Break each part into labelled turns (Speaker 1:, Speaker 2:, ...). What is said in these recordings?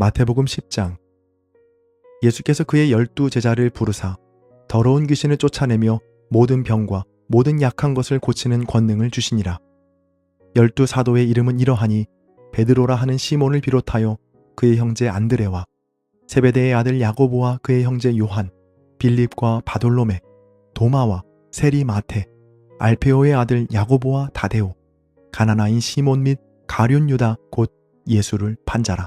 Speaker 1: 마태복음 10장 예수께서 그의 열두 제자를 부르사 더러운 귀신을 쫓아내며 모든 병과 모든 약한 것을 고치는 권능을 주시니라. 열두 사도의 이름은 이러하니 베드로라 하는 시몬을 비롯하여 그의 형제 안드레와 세베대의 아들 야고보와 그의 형제 요한, 빌립과 바돌로메, 도마와 세리 마테, 알페오의 아들 야고보와 다데오, 가나나인 시몬 및 가룟 유다 곧 예수를 판자라.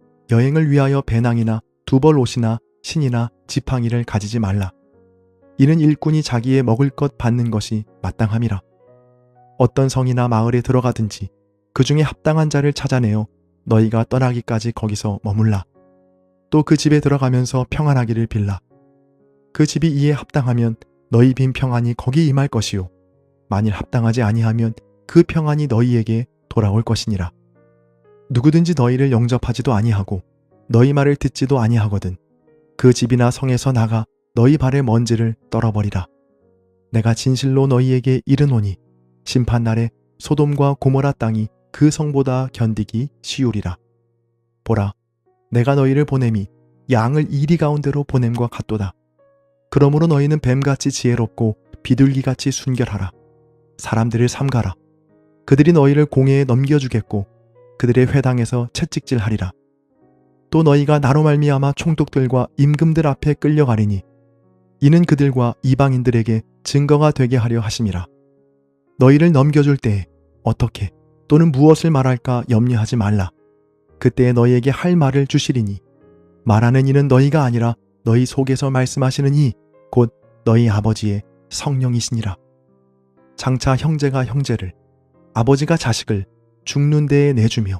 Speaker 1: 여행을 위하여 배낭이나 두벌 옷이나 신이나 지팡이를 가지지 말라. 이는 일꾼이 자기의 먹을 것 받는 것이 마땅함이라. 어떤 성이나 마을에 들어가든지 그 중에 합당한 자를 찾아내어 너희가 떠나기까지 거기서 머물라. 또 그 집에 들어가면서 평안하기를 빌라. 그 집이 이에 합당하면 너희 빈 평안이 거기 임할 것이요. 만일 합당하지 아니하면 그 평안이 너희에게 돌아올 것이니라. 누구든지 너희를 영접하지도 아니하고 너희 말을 듣지도 아니하거든 그 집이나 성에서 나가 너희 발의 먼지를 떨어버리라. 내가 진실로 너희에게 이르노니 심판 날에 소돔과 고모라 땅이 그 성보다 견디기 쉬우리라. 보라, 내가 너희를 보냄이 양을 이리 가운데로 보냄과 같도다. 그러므로 너희는 뱀같이 지혜롭고 비둘기같이 순결하라. 사람들을 삼가라. 그들이 너희를 공회에 넘겨주겠고 그들의 회당에서 채찍질하리라. 또 너희가 나로 말미암아 총독들과 임금들 앞에 끌려가리니 이는 그들과 이방인들에게 증거가 되게 하려 하심이라. 너희를 넘겨줄 때에 어떻게 또는 무엇을 말할까 염려하지 말라. 그때에 너희에게 할 말을 주시리니 말하는 이는 너희가 아니라 너희 속에서 말씀하시는 이 곧 너희 아버지의 성령이시니라. 장차 형제가 형제를 아버지가 자식을 죽는 데에 내주며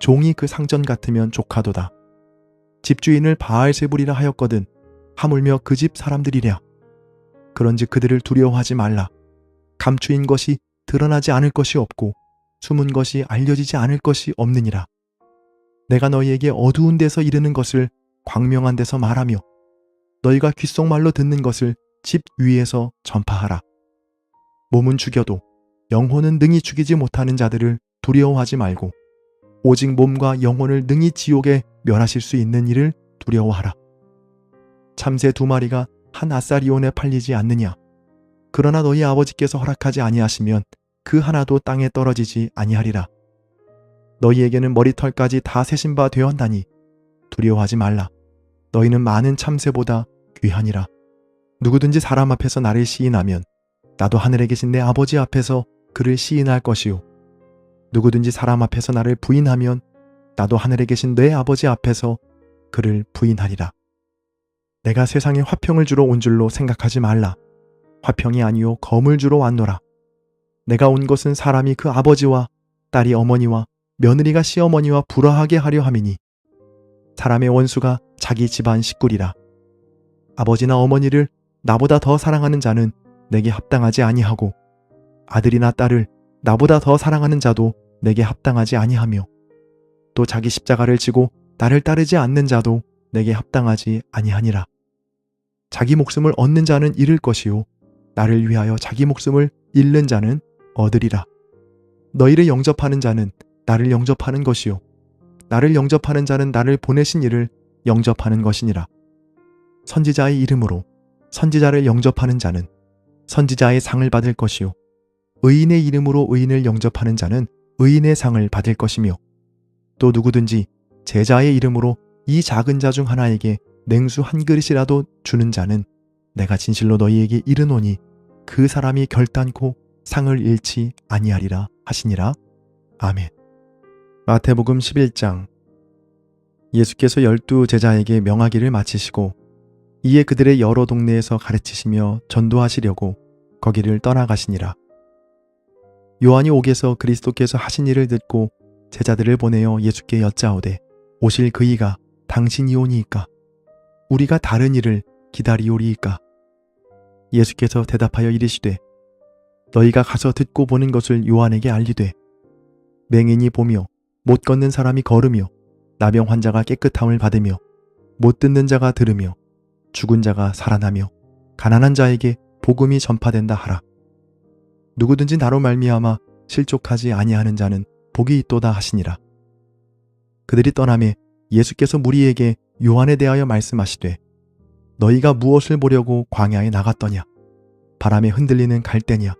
Speaker 1: 종이 그 상전 같으면 조카도다. 집주인을 바알세불이라 하였거든 하물며 그 집 사람들이랴. 그런지 그들을 두려워하지 말라. 감추인 것이 드러나지 않을 것이 없고 숨은 것이 알려지지 않을 것이 없느니라. 내가 너희에게 어두운 데서 이르는 것을 광명한 데서 말하며 너희가 귓속말로 듣는 것을 집 위에서 전파하라. 몸은 죽여도 영혼은 능히 죽이지 못하는 자들을 두려워하지 말고 오직 몸과 영혼을 능히 지옥에 멸하실 수 있는 일을 두려워하라. 참새 두 마리가 한 아사리온에 팔리지 않느냐. 그러나 너희 아버지께서 허락하지 아니하시면 그 하나도 땅에 떨어지지 아니하리라. 너희에게는 머리털까지 다 세신 바 되었나니 두려워하지 말라. 너희는 많은 참새보다 귀하니라. 누구든지 사람 앞에서 나를 시인하면 나도 하늘에 계신 내 아버지 앞에서 그를 시인할 것이요. 누구든지 사람 앞에서 나를 부인하면 나도 하늘에 계신 내 아버지 앞에서 그를 부인하리라. 내가 세상에 화평을 주러 온 줄로 생각하지 말라. 화평이 아니요 검을 주러 왔노라. 내가 온 것은 사람이 그 아버지와 딸이 어머니와 며느리가 시어머니와 불화하게 하려 함이니 사람의 원수가 자기 집안 식구리라. 아버지나 어머니를 나보다 더 사랑하는 자는 내게 합당하지 아니하고 아들이나 딸을 나보다 더 사랑하는 자도 내게 합당하지 아니하며 또 자기 십자가를 지고 나를 따르지 않는 자도 내게 합당하지 아니하니라. 자기 목숨을 얻는 자는 잃을 것이요 나를 위하여 자기 목숨을 잃는 자는 얻으리라. 너희를 영접하는 자는 나를 영접하는 것이요 나를 영접하는 자는 나를 보내신 이를 영접하는 것이니라. 선지자의 이름으로 선지자를 영접하는 자는 선지자의 상을 받을 것이요 의인의 이름으로 의인을 영접하는 자는 의인의 상을 받을 것이며 또 누구든지 제자의 이름으로 이 작은 자 중 하나에게 냉수 한 그릇이라도 주는 자는 내가 진실로 너희에게 이르노니 그 사람이 결단코 상을 잃지 아니하리라 하시니라. 아멘. 마태복음 11장 예수께서 열두 제자에게 명하기를 마치시고 이에 그들의 여러 동네에서 가르치시며 전도하시려고 거기를 떠나가시니라. 요한이 옥에서 그리스도께서 하신 일을 듣고 제자들을 보내어 예수께 여짜오되 오실 그이가 당신이 오니이까 우리가 다른 일을 기다리오리이까 예수께서 대답하여 이르시되 너희가 가서 듣고 보는 것을 요한에게 알리되 맹인이 보며 못 걷는 사람이 걸으며 나병 환자가 깨끗함을 받으며 못 듣는 자가 들으며 죽은 자가 살아나며 가난한 자에게 복음이 전파된다 하라. 누구든지 나로 말미암아 실족하지 아니하는 자는 복이 있도다 하시니라. 그들이 떠남에 예수께서 무리에게 요한에 대하여 말씀하시되 너희가 무엇을 보려고 광야에 나갔더냐? 바람에 흔들리는 갈대냐?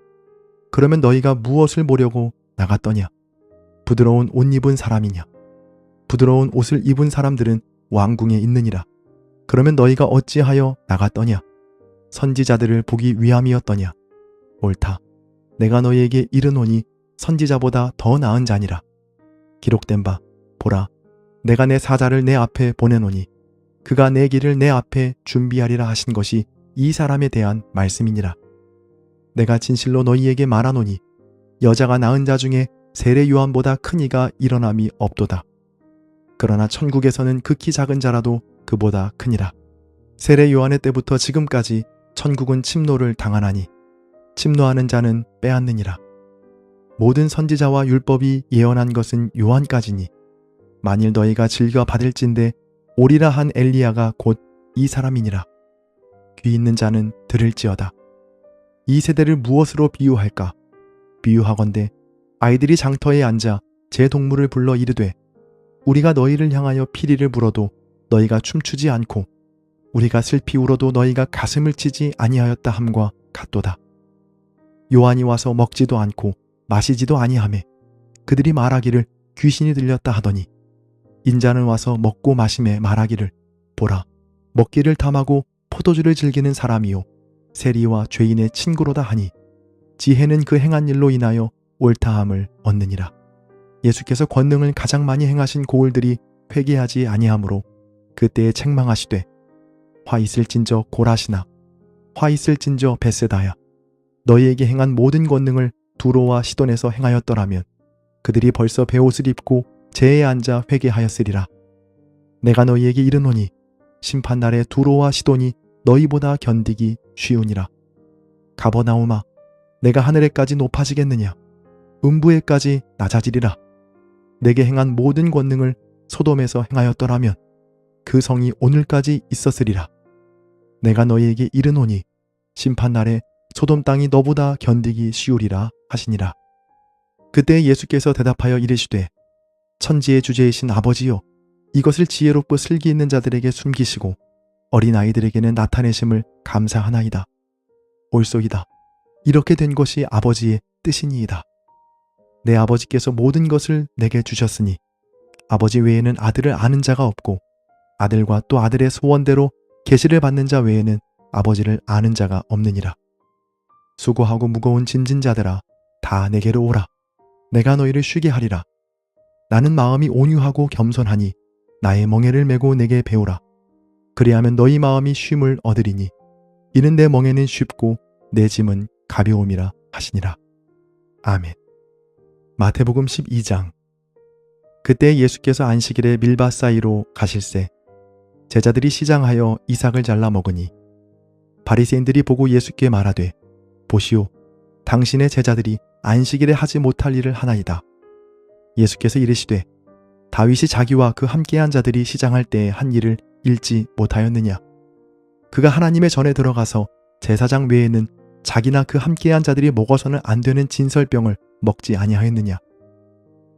Speaker 1: 그러면 너희가 무엇을 보려고 나갔더냐? 부드러운 옷 입은 사람이냐? 부드러운 옷을 입은 사람들은 왕궁에 있느니라. 그러면 너희가 어찌하여 나갔더냐? 선지자들을 보기 위함이었더냐? 옳다. 내가 너희에게 이르노니 선지자보다 더 나은 자니라. 기록된 바 보라 내가 내 사자를 내 앞에 보내노니 그가 내 길을 내 앞에 준비하리라 하신 것이 이 사람에 대한 말씀이니라. 내가 진실로 너희에게 말하노니 여자가 낳은 자 중에 세례 요한보다 큰 이가 일어남이 없도다. 그러나 천국에서는 극히 작은 자라도 그보다 크니라. 세례 요한의 때부터 지금까지 천국은 침노를 당하나니 침노하는 자는 빼앗느니라. 모든 선지자와 율법이 예언한 것은 요한까지니 만일 너희가 즐겨 받을진대 오리라 한 엘리야가 곧 이 사람이니라. 귀 있는 자는 들을지어다. 이 세대를 무엇으로 비유할까? 비유하건대 아이들이 장터에 앉아 제 동물을 불러 이르되 우리가 너희를 향하여 피리를 불어도 너희가 춤추지 않고 우리가 슬피 울어도 너희가 가슴을 치지 아니하였다 함과 같도다. 요한이 와서 먹지도 않고 마시지도 아니하매 그들이 말하기를 귀신이 들렸다 하더니 인자는 와서 먹고 마심에 말하기를 보라 먹기를 탐하고 포도주를 즐기는 사람이요 세리와 죄인의 친구로다 하니 지혜는 그 행한 일로 인하여 옳다함을 얻느니라. 예수께서 권능을 가장 많이 행하신 고을들이 회개하지 아니하므로 그때에 책망하시되 화 있을진저 고라시나 화 있을진저 베세다야 너희에게 행한 모든 권능을 두로와 시돈에서 행하였더라면 그들이 벌써 베옷을 입고 제에 앉아 회개하였으리라. 내가 너희에게 이르노니 심판날에 두로와 시돈이 너희보다 견디기 쉬우니라. 가버나오마 내가 하늘에까지 높아지겠느냐? 음부에까지 낮아지리라. 내게 행한 모든 권능을 소돔에서 행하였더라면 그 성이 오늘까지 있었으리라. 내가 너희에게 이르노니 심판날에 소돔 땅이 너보다 견디기 쉬우리라 하시니라. 그때 예수께서 대답하여 이르시되 천지의 주제이신 아버지요 이것을 지혜롭고 슬기 있는 자들에게 숨기시고 어린 아이들에게는 나타내심을 감사하나이다. 옳소이다. 이렇게 된 것이 아버지의 뜻이니이다. 내 아버지께서 모든 것을 내게 주셨으니 아버지 외에는 아들을 아는 자가 없고 아들과 또 아들의 소원대로 계시를 받는 자 외에는 아버지를 아는 자가 없느니라. 수고하고 무거운 짐진 자들아 다 내게로 오라. 내가 너희를 쉬게 하리라. 나는 마음이 온유하고 겸손하니 나의 멍에를 메고 내게 배우라. 그리하면 너희 마음이 쉼을 얻으리니 이는 내 멍에는 쉽고 내 짐은 가벼움이라 하시니라. 아멘. 마태복음 12장 그때 예수께서 안식일에 밀밭 사이로 가실새 제자들이 시장하여 이삭을 잘라 먹으니 바리새인들이 보고 예수께 말하되 보시오. 당신의 제자들이 안식일에 하지 못할 일을 하나이다. 예수께서 이르시되 다윗이 자기와 그 함께한 자들이 시장할 때에 한 일을 잃지 못하였느냐? 그가 하나님의 전에 들어가서 제사장 외에는 자기나 그 함께한 자들이 먹어서는 안 되는 진설병을 먹지 아니하였느냐?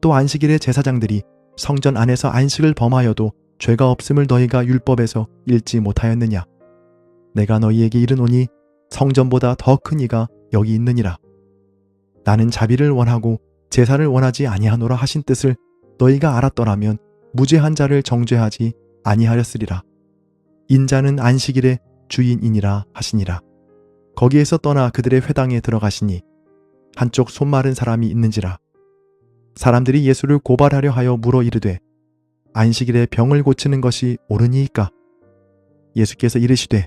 Speaker 1: 또 안식일에 제사장들이 성전 안에서 안식을 범하여도 죄가 없음을 너희가 율법에서 읽지 못하였느냐? 내가 너희에게 이르노니 성전보다 더 큰 이가 여기 있느니라 나는 자비를 원하고 제사를 원하지 아니하노라 하신 뜻을 너희가 알았더라면 무죄한 자를 정죄하지 아니하였으리라 인자는 안식일의 주인이니라 하시니라. 거기에서 떠나 그들의 회당에 들어가시니 한쪽 손 마른 사람이 있는지라. 사람들이 예수를 고발하려 하여 물어 이르되 안식일에 병을 고치는 것이 옳으니이까? 예수께서 이르시되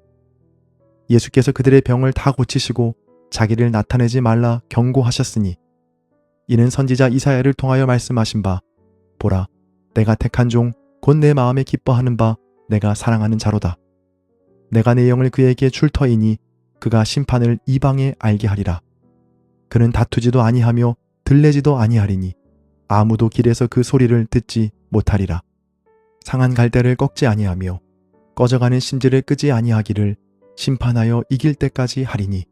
Speaker 1: 예수께서 그들의 병을 다 고치시고 자기를 나타내지 말라 경고하셨으니 이는 선지자 이사야를 통하여 말씀하신 바 보라 내가 택한 종 곧 내 마음에 기뻐하는 바 내가 사랑하는 자로다. 내가 내 영을 그에게 줄 터이니 그가 심판을 이방에 알게 하리라. 그는 다투지도 아니하며 들레지도 아니하리니 아무도 길에서 그 소리를 듣지 못하리라. 상한 갈대를 꺾지 아니하며 꺼져가는 심지를 끄지 아니하기를 심판하여 이길 때까지 하리니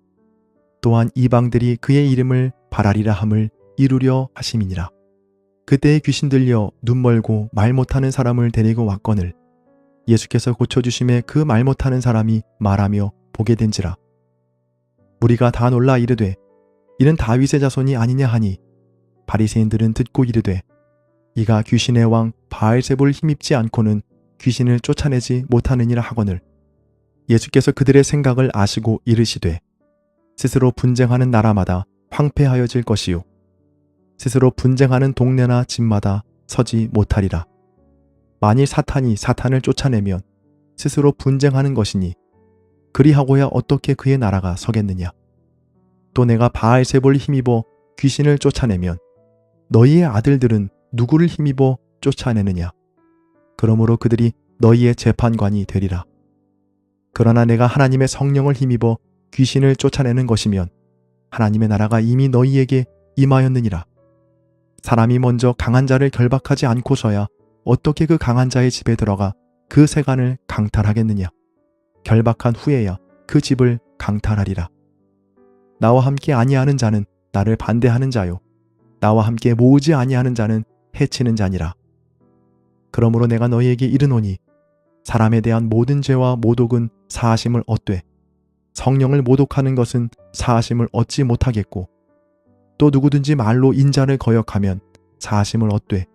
Speaker 1: 또한 이방들이 그의 이름을 바라리라 함을 이루려 하심이니라. 그때에 귀신 들려 눈 멀고 말 못하는 사람을 데리고 왔거늘 예수께서 고쳐주심에 그 말 못하는 사람이 말하며 보게 된지라. 무리가 다 놀라 이르되 이는 다윗의 자손이 아니냐 하니 바리새인들은 듣고 이르되 이가 귀신의 왕 바알세불 힘입지 않고는 귀신을 쫓아내지 못하느니라 하거늘 예수께서 그들의 생각을 아시고 이르시되 스스로 분쟁하는 나라마다 황폐하여질 것이요. 스스로 분쟁하는 동네나 집마다 서지 못하리라. 만일 사탄이 사탄을 쫓아내면 스스로 분쟁하는 것이니 그리하고야 어떻게 그의 나라가 서겠느냐? 또 내가 바알세볼 힘입어 귀신을 쫓아내면 너희의 아들들은 누구를 힘입어 쫓아내느냐? 그러므로 그들이 너희의 재판관이 되리라 그러나 내가 하나님의 성령을 힘입어 귀신을 쫓아내는 것이면 하나님의 나라가 이미 너희에게 임하였느니라. 사람이 먼저 강한 자를 결박하지 않고서야 어떻게 그 강한 자의 집에 들어가 그 세간을 강탈하겠느냐. 결박한 후에야 그 집을 강탈하리라. 나와 함께 아니하는 자는 나를 반대하는 자요. 나와 함께 모으지 아니하는 자는 해치는 자니라. 그러므로 내가 너희에게 이르노니 사람에 대한 모든 죄와 모독은 사하심을 얻되 성령을 모독하는 것은 사하심을 얻지 못하겠고 또 누구든지 말로 인자를 거역하면 사하심을 얻되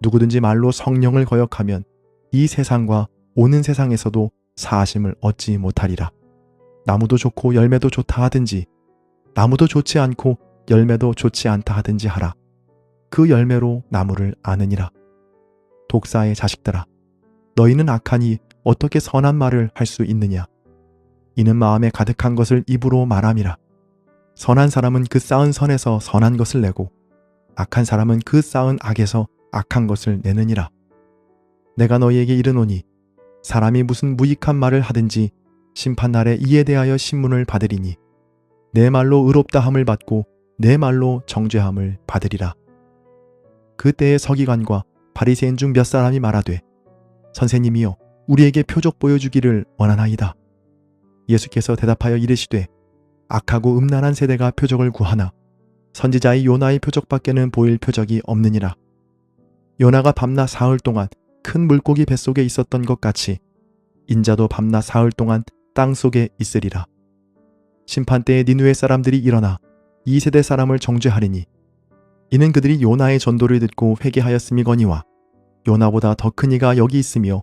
Speaker 1: 누구든지 말로 성령을 거역하면 이 세상과 오는 세상에서도 사하심을 얻지 못하리라. 나무도 좋고 열매도 좋다 하든지 나무도 좋지 않고 열매도 좋지 않다 하든지 하라. 그 열매로 나무를 아느니라. 독사의 자식들아 너희는 악하니 어떻게 선한 말을 할 수 있느냐? 이는 마음에 가득한 것을 입으로 말함이라. 선한 사람은 그 쌓은 선에서 선한 것을 내고 악한 사람은 그 쌓은 악에서 악한 것을 내느니라. 내가 너희에게 이르노니 사람이 무슨 무익한 말을 하든지 심판날에 이에 대하여 신문을 받으리니 내 말로 의롭다함을 받고 내 말로 정죄함을 받으리라. 그때의 서기관과 바리새인 중 몇 사람이 말하되 선생님이여 우리에게 표적 보여주기를 원하나이다. 예수께서 대답하여 이르시되 악하고 음란한 세대가 표적을 구하나 선지자의 요나의 표적밖에는 보일 표적이 없느니라. 요나가 밤낮 사흘 동안 큰 물고기 뱃속에 있었던 것 같이 인자도 밤낮 사흘 동안 땅 속에 있으리라. 심판 때에 니누의 사람들이 일어나 이 세대 사람을 정죄하리니 이는 그들이 요나의 전도를 듣고 회개하였음이거니와 요나보다 더 큰 이가 여기 있으며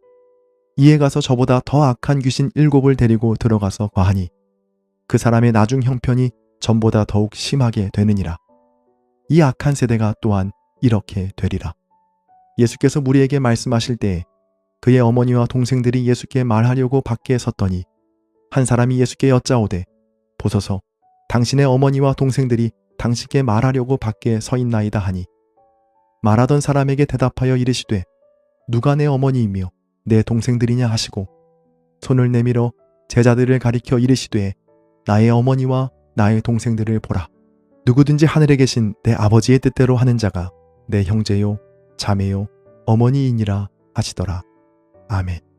Speaker 1: 이에 가서 저보다 더 악한 귀신 일곱을 데리고 들어가서 과하니 그 사람의 나중 형편이 전보다 더욱 심하게 되느니라. 이 악한 세대가 또한 이렇게 되리라. 예수께서 무리에게 말씀하실 때에 그의 어머니와 동생들이 예수께 말하려고 밖에 섰더니 한 사람이 예수께 여짜오되 보소서 당신의 어머니와 동생들이 당신께 말하려고 밖에 서 있나이다 하니 말하던 사람에게 대답하여 이르시되 누가 내 어머니이며 내 동생들이냐 하시고 손을 내밀어 제자들을 가리켜 이르시되 나의 어머니와 나의 동생들을 보라. 누구든지 하늘에 계신 내 아버지의 뜻대로 하는 자가 내 형제요 자매요 어머니이니라 하시더라. 아멘